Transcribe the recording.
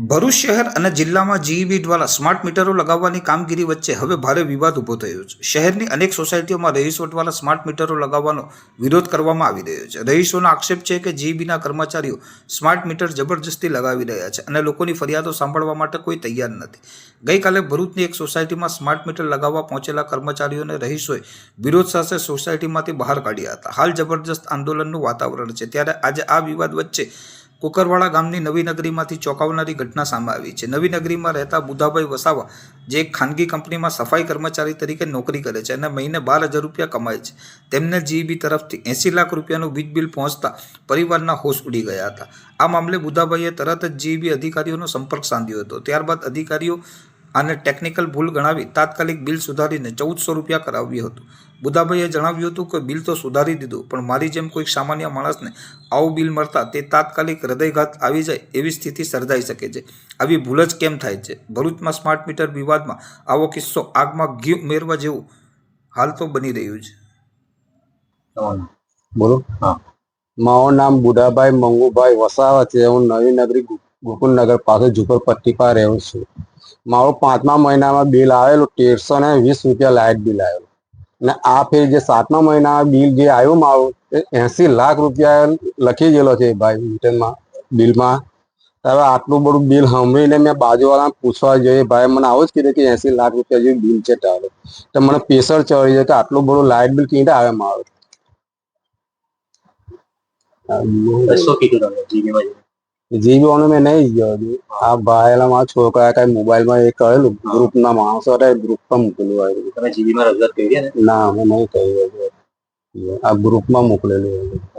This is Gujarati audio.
ભરૂચ શહેર અને જિલ્લામાં જીઈબી દ્વારા સ્માર્ટ મીટરો લગાવવાની કામગીરી વચ્ચે હવે ભારે વિવાદ ઊભો થયો છે. શહેરની અનેક સોસાયટીઓમાં રહીશો દ્વારા સ્માર્ટ મીટરો લગાવવાનો વિરોધ કરવામાં આવી રહ્યો છે. રહીશોનો આક્ષેપ છે કે જીઈબીના કર્મચારીઓ સ્માર્ટ મીટર જબરજસ્તી લગાવી રહ્યા છે અને લોકોની ફરિયાદો સાંભળવા માટે કોઈ તૈયાર નથી. ગઈકાલે ભરૂચની એક સોસાયટીમાં સ્માર્ટ મીટર લગાવવા પહોંચેલા કર્મચારીઓને રહીશોએ વિરોધ સાથે સોસાયટીમાંથી બહાર કાઢ્યા હતા. હાલ જબરજસ્ત આંદોલનનું વાતાવરણ છે. ત્યારે આજે આ વિવાદ વચ્ચે કુકરવાડા ગામની નવી નગરીમાંથી ચોંકાવનારી ઘટના સામે આવી છે. નવી નગરીમાં રહેતા બુધાભાઈ વસાવા, જે એક ખાનગી કંપનીમાં સફાઈ કર્મચારી તરીકે નોકરી કરે છે અને મહિને બાર હજાર રૂપિયા કમાય છે. તેમને જીઈબી તરફથી એંસી લાખ રૂપિયાનું વીજ બિલ પહોંચતા પરિવારના હોશ ઉડી ગયા હતા. આ મામલે બુધાભાઈએ તરત જ જીઈબી અધિકારીઓનો સંપર્ક સાધ્યો હતો. ત્યારબાદ અધિકારીઓ આને ટેકનિકલ ભૂલ ગણાવી તાત્કાલિક બિલ સુધારીને ચૌદસો રૂપિયા કરાવ્યું હતું. બુધાભાઈએ જણાવ્યું હતું કે બિલ તો સુધારી દીધું પણ મારી જેમ કોઈક સામાન્ય માણસને આવું બિલ મળતા તે તાત્કાલિક હૃદયઘાત આવી જાય એવી સ્થિતિ સર્જાઈ શકે છે. આવી ભૂલ જ કેમ થાય છે? ભરૂચમાં સ્માર્ટ મીટર વિવાદમાં આવો કિસ્સો આગમાં ઘી ઉમેરવા જેવું હાલ તો બની રહ્યું છે. બોલો. હા. મારું નામ બુઢાભાઈ મંગુભાઈ વસાવા છે. હું નવી નગરી ગોકુલનગર પાસે ઝુંપડપટ્ટી પર રહું છું. મારું પાંચમા મહિનામાં બિલ આવેલું, તેરસો ને વીસ રૂપિયા લાઇટ બિલ આવેલું. ને આ ફેર જે સાતમા મહિનામાં બિલ જે આવ્યું મારું, એ એસી લાખ રૂપિયા લખી ગયેલો છે ભાઈ મીટરમાં બિલમાં હવે આટલું બધું બિલ સાંભળીને મેં બાજુવાળાને પૂછવા જોઈએ, ભાઈ મને આવું જ કીધું કે એસી લાખ રૂપિયા જેવું બિલ છે તારું. તો મને પ્રેશર ચડી જાય કે આટલું બધું લાઇટ બિલ ક્યાં આવે મારું? કીધું જીબીમાં મેં નહીં ગયો હજુ આ ભાઈ મારા છોકરા કઈ મોબાઈલમાં એ કહેલું ગ્રુપના માણસો હતા ગ્રુપમાં મોકલ્યું હોય. તમે જીબીમાં રજૂઆત કરી ના? મેં નહીં કહ્યું હજુ. આ ગ્રુપમાં મોકલેલું અચ્છા